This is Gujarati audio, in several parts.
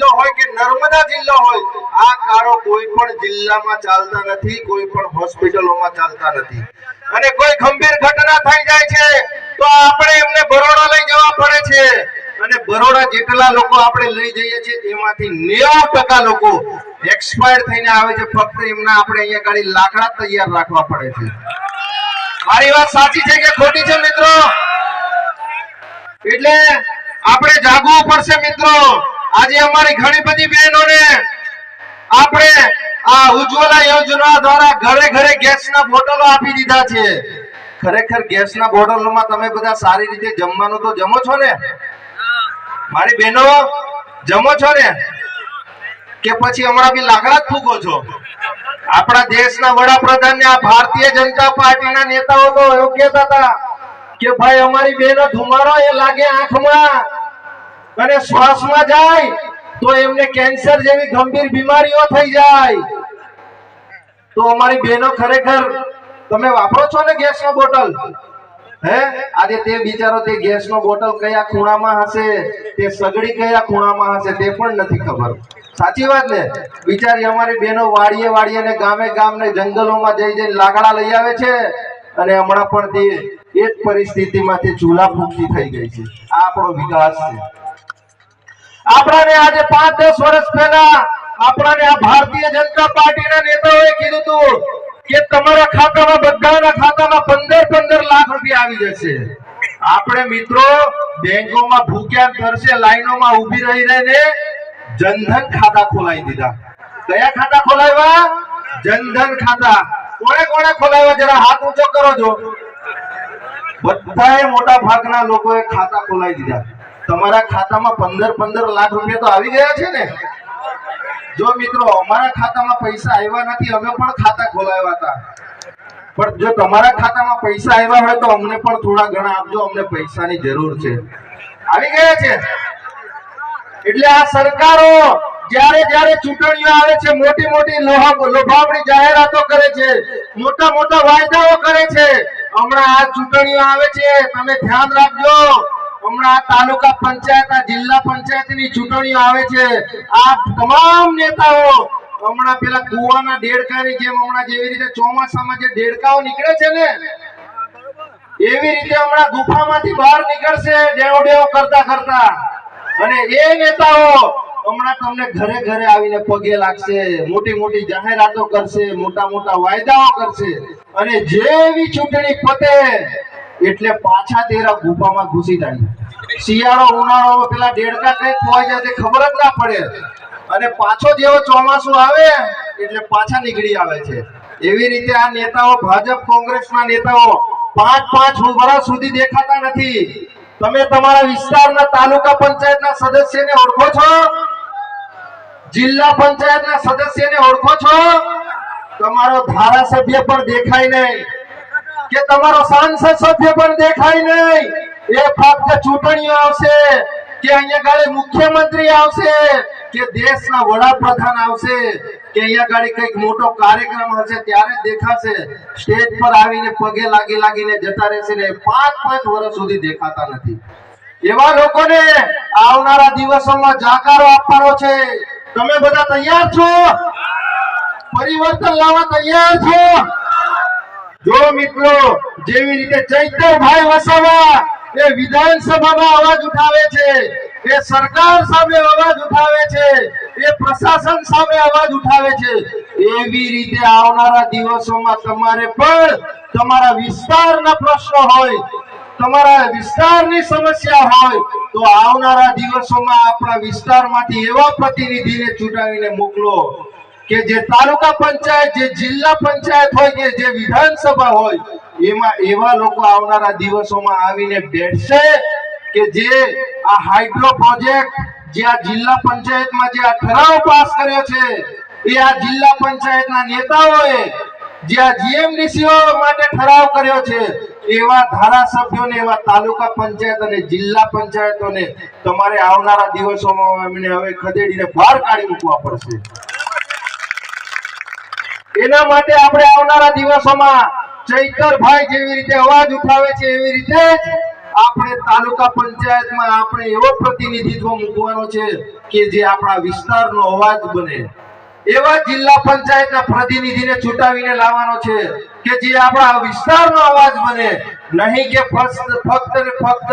જિલ્લો હોય કે નર્મદા જિલ્લો હોય, આ કારો કોઈ પણ જિલ્લામાં ચાલતા નથી, કોઈ પણ હોસ્પિટલોમાં ચાલતા નથી. અને કોઈ ગંભીર ઘટના થઈ જાય છે, તો આપણે એમને બરોડા લઈ જવા પડે છે. અને બરોડા જેટલા લોકો આપણે લઈ જઈએ છીએ, એમાંથી નેવું ટકા લોકો એક્સપાયર થઈને આવે છે, ફક્ત એમના આપણે અહીંયા ગાડી લાકડા તૈયાર રાખવા પડે છે. મારી વાત સાચી છે કે ખોટી છે, મિત્રો? એટલે આપણે જાગવું પડશે, મિત્રો. આજે અમારી ઘણી બધી બહેનોને આપણે આ ઉજ્જવલા યોજના દ્વારા ઘરે ઘરે ગેસના બોટલો આપી દીધા છે. ખરેખર ગેસના બોટલોમાં તમે બધા સારી રીતે જમવાનું તો જમો છો ને? મારી બહેનો, જમો છો ને? કે પછી હમણાં બી લાકડા જ ફૂકો છો? આપણા દેશના વડાપ્રધાન ને આ ભારતીય જનતા પાર્ટીના નેતાઓ તો એવું કહેતા હતા કે, ભાઈ, અમારી બેનો ધુમાડો એ લાગે આંખમાં. અને શ્વાસમાં જાય તો એમને કેન્સર જેવી ગંભીર બીમારીઓ થઈ જાય. તો અમારી બહેનો ખરેખર, તમે વાપરો છો ને ગેસનો બોટલ? હે? આજે તે બિચારો તે ગેસનો બોટલ કયા ખૂણામાં હશે, તે સગડી કયા ખૂણામાં હશે તે પણ નથી ખબર. સાચી વાત ને? બિચારી અમારી બહેનો વાડીએ વાડીએ ને ગામે ગામ ને જંગલોમાં જઈ જઈને લાકડા લઈ આવે છે અને હમણાં પણ તે એ જ પરિસ્થિતિમાંથી ચૂલા ફૂંકતી થઈ ગઈ છે. આ આપણો વિકાસ છે. આપણાને આજે પાંચ દસ વર્ષ પહેલા આપણાને આ ભારતીય જનતા પાર્ટીના નેતાઓએ કીધું હતું કે તમારા ખાતામાં બધાના ખાતામાં પંદર પંદર લાખ રૂપિયા આવી જશે. આપણે મિત્રો બેંકોમાં ભૂખ્યા તરસે લાઈનોમાં ઊભી રહી રહીને જનધન ખાતા ખોલાવી દીધા. કયા ખાતા ખોલાવ્યા? જનધન ખાતા. કોણે કોણે ખોલાવ્યા? જરા હાથ ઊંચો કરો છો બધાએ મોટા ભાગના લોકોએ ખાતા ખોલાવી દીધા. તમારા ખાતામાં પંદર પંદર લાખ રૂપિયા તો આવી ગયા છે ને? જો મિત્રો, અમારા ખાતામાં પૈસા આવ્યા નથી, અમે પણ ખાતા ખોલાવ્યા હતા. પણ જો તમારા ખાતામાં પૈસા આવ્યા હોય તો અમને પણ થોડા ઘણા આપજો, અમને પૈસાની જરૂર છે. આવી ગયા છે? એટલે આ સરકારો જ્યારે જ્યારે ચૂંટણીઓ આવે છે, મોટી મોટી લોભામણી જાહેરાતો કરે છે, મોટા મોટા વાયદાઓ કરે છે. હમણાં આ ચૂંટણીઓ આવે છે, તમે ધ્યાન રાખજો. હમણાં તાલુકા પંચાયત, આ જિલ્લા પંચાયતની ચૂંટણીઓ આવે છે. આ તમામ નેતાઓ હમણાં પેલા કુવાના દેડકાની જેમ હમણાં જેવી રીતે ચોમાસામાં જે દેડકાઓ નીકળે છે ને, એવી રીતે હમણાં ગુફામાંથી બહાર નીકળશે, ડેવડેવ ડેવ કરતા કરતા અને એ નેતાઓ હમણાં તમને ઘરે ઘરે આવીને પગે લાગશે, મોટી મોટી જાહેરાતો કરશે, મોટા મોટા વાયદાઓ કરશે. અને જેવી ચૂંટણી પતે એટલે પાછા તેરા ગુફામાં ઘૂસી જાય. શિયાળો, ઉનાળો, પેલા દેડકા કઈ ખોવાઈ જાય તે ખબર જ ના પડે. અને પાછો જેવો ચોમાસું આવે, એટલે પાછા નીકળી આવે છે. એવી રીતે આ નેતાઓ, ભાજપ, કોંગ્રેસના નેતાઓ પાંચ પાંચ વર્ષ સુધી દેખાતા નથી. તમે તમારા વિસ્તારના તાલુકા પંચાયતના સદસ્યને ઓળખો છો? જિલ્લા પંચાયતના સદસ્યને ઓળખો છો? તમારો ધારાસભ્ય પણ દેખાય નહીં. કે તમારો સાંસદ સભ્ય પણ દેખાય નહીં. એ ફક્ત ચૂંટણીઓ આવશે, કે અહીંયા ગાડી મુખ્યમંત્રી આવશે, કે દેશના વડાપ્રધાન આવશે, કે અહીંયા ગાડી કંઈક મોટો કાર્યક્રમ હશે ત્યારે દેખાશે. સ્ટેજ પર આવીને પગે લાગી લાગીને જતા રહેશે ને પાંચ પાંચ વર્ષ સુધી દેખાતા નથી. એવા લોકોને આવનારા દિવસોમાં જાકારો આપવાનો છે. તમે બધા તૈયાર છો? પરિવર્તન લાવવા તૈયાર છો? જો મિત્રો, જેવી રીતે ચૈતરભાઈ વસાવા એ વિધાનસભામાં અવાજ ઉઠાવે છે, એ સરકાર સામે અવાજ ઉઠાવે છે, એ પ્રશાસન સામે અવાજ ઉઠાવે છે, એવી રીતે આવનારા દિવસોમાં તમારે પણ તમારા વિસ્તારના પ્રશ્નો હોય તમારા વિસ્તારની સમસ્યા હોય તો આવનારા દિવસોમાં આપણા વિસ્તારમાંથી એવા પ્રતિનિધિને ચૂંટાવીને મોકલો કે જે તાલુકા પંચાયત, જે જિલ્લા પંચાયત હોય કે જે વિધાનસભા હોય, એમાં એવા લોકો આવનારા દિવસોમાં આવીને બેઠશે કે જે આ હાઇડ્રો પ્રોજેક્ટ, જે આ જિલ્લા પંચાયતમાં જે આ ઠરાવ પાસ કર્યો છે, એ આ જિલ્લા પંચાયતના નેતાઓએ જે આ જીએમડીસીઓ માટે ઠરાવ કર્યો છે એવા ધારાસભ્યોને, એવા તાલુકા પંચાયત અને જિલ્લા પંચાયતોને તમારે આવનારા દિવસોમાં એમને હવે ખદેડીને બહાર કાઢી મૂકવા પડશે. એના માટે આપણે આવનારા દિવસોમાં ચૈતરભાઈ જેવી રીતે અવાજ ઉઠાવે છે, એવી રીતે આપણે તાલુકા પંચાયતમાં આપણે એવો પ્રતિનિધિત્વ મૂકવાનો છે કે જે આપણા વિસ્તારનો અવાજ બને. એવા જિલ્લા પંચાયતના પ્રતિનિધિને ચૂંટાવીને લાવવાનો છે. કે જે આપણા વિસ્તારનો અવાજ બને, નહીં કે ફક્ત ને ફક્ત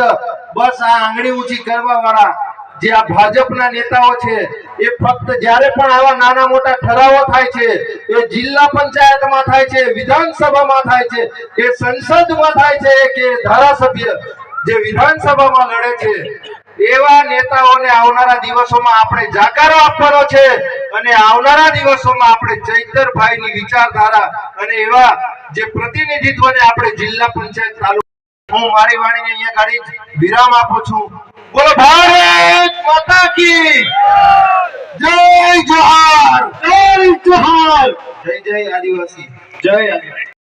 બસ આ આંગળી ઊંચી કરવા વાળા જે આ ભાજપના નેતાઓ છે, એ ફક્ત જ્યારે પણ આવા નાના મોટા ઠરાવો થાય છે, એ જિલ્લા પંચાયતમાં થાય છે, વિધાનસભામાં થાય છે એ સંસદમાં થાય છે, કે ધારાસભ્ય જે વિધાનસભામાં લડે છે, એવા નેતાઓને આવનારા દિવસોમાં આપણે જાકારો આપવાનો છે. અને આવનારા દિવસોમાં આપણે ચૈતરભાઈની વિચારધારા અને એવા જે પ્રતિનિધિત્વને આપણે જિલ્લા પંચાયત તાલુકા હું મારી વાણીને અહીંયા ગાડી વિરામ આપું છું. બોલો, ભારત માતા કી જય જોહાર જય જોહાર જય જય આદિવાસી. જય આદિવાસી.